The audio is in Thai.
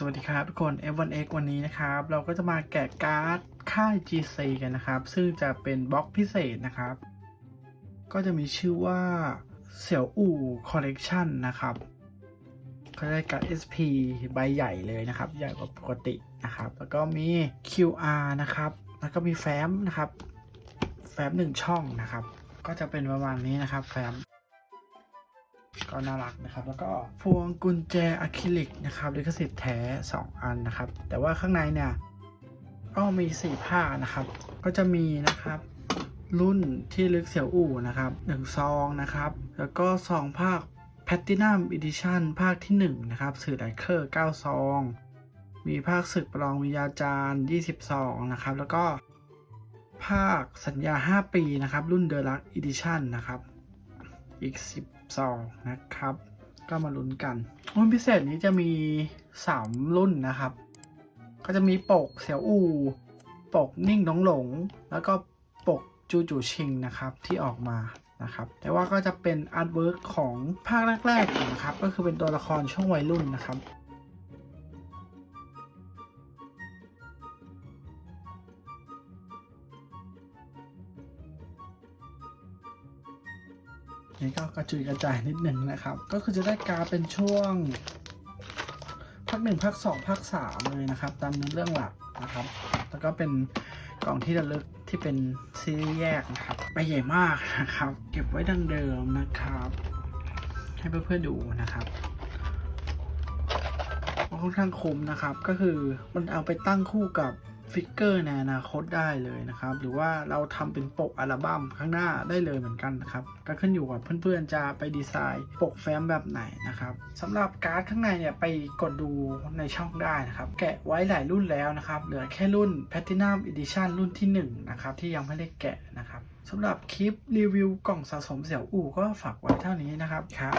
สวัสดีครับทุกคน F1X วันนี้นะครับ เราก็จะมาแกะการ์ดค่าย GC กันนะครับ ซึ่งจะเป็นบล็อกพิเศษนะครับ ก็จะมีชื่อว่าเสี่ยวอู่คอลเลกชันนะครับก็ได้การ์ด SP ใบใหญ่เลยนะครับ ใหญ่กว่าปกตินะครับ แล้วก็มี QR นะครับ แล้วก็มีแฟ้มนะครับ แฟ้มหนึ่งช่องนะครับ ก็จะเป็นประมาณนี้นะครับ แฟ้ม ก็น่ารักนะครับ แล้วก็พวงกุญแจอะคริลิกนะครับลิขสิทธิ์แท้ 2 อันนะครับ แต่ว่าข้างในเนี่ยก็มี 4 ผ้านะครับ ก็จะมีนะครับรุ่นที่ลึกเสี่ยวอู่นะครับ1ซองนะครับ แล้วก็ซองภาคแพ t ตินัมอีดิชั่นภาคที่ 1 นะครับ สื่อไดเคอร์ 9 ซอง มีภาคศึกประลองวิญญาจารย์20ซองนะครับ แล้วก็ภาคสัญญา 5 ปีนะครับ รุ่นเดลักอีดิชั่นนะครับ อีก10ซองนะครับ ก็มาลุ้นกันรุ่นพิเศษนี้จะมี 3 รุ่นนะครับ ก็จะมีปกเสี่ยวอู่ปกนิ่งน้องหลง แล้วก็ปกจูจูชิงนะครับที่ออกมานะครับ แต่ว่าก็จะเป็นอาร์ตเวิร์กของภาคแรกๆนะครับ ก็คือเป็นตัวละครช่วงวัยรุ่นนะครับ นี่ก็กระจุยกระจายนิดหนึ่งนะครับ ก็คือจะได้กาเป็นช่วงภาคหนึ่งภาคสองภาคสามเลยนะครับ ตามเนื้อเรื่องหลักนะครับ แล้วก็เป็นกล่องที่ระลึกที่เป็นซีรีส์แยกนะครับใบใหญ่มากนะครับ เก็บไว้ดังเดิมนะครับ ให้เพื่อนๆดูนะครับค่อนข้างคมนะครับ ก็คือมันเอาไปตั้งคู่กับ ฟิกเกอร์ในอนาคตได้เลยนะครับ หรือว่าเราทำเป็นปกอัลบั้มข้างหน้าได้เลยเหมือนกันนะครับ ก็ขึ้นอยู่กับเพื่อนๆจะไปดีไซน์ปกแฟ้มแบบไหนนะครับสำหรับการ์ดข้างในเนี่ยไปกดดูในช่องได้นะครับ แกะไว้หลายรุ่นแล้วนะครับ เหลือแค่รุ่น Platinum Edition รุ่นที่1นะครับที่ยังไม่ได้แกะนะครับสำหรับคลิปรีวิวกล่องสะสมเสี่ยวอู่ก็ฝากไว้เท่านี้นะครับครับ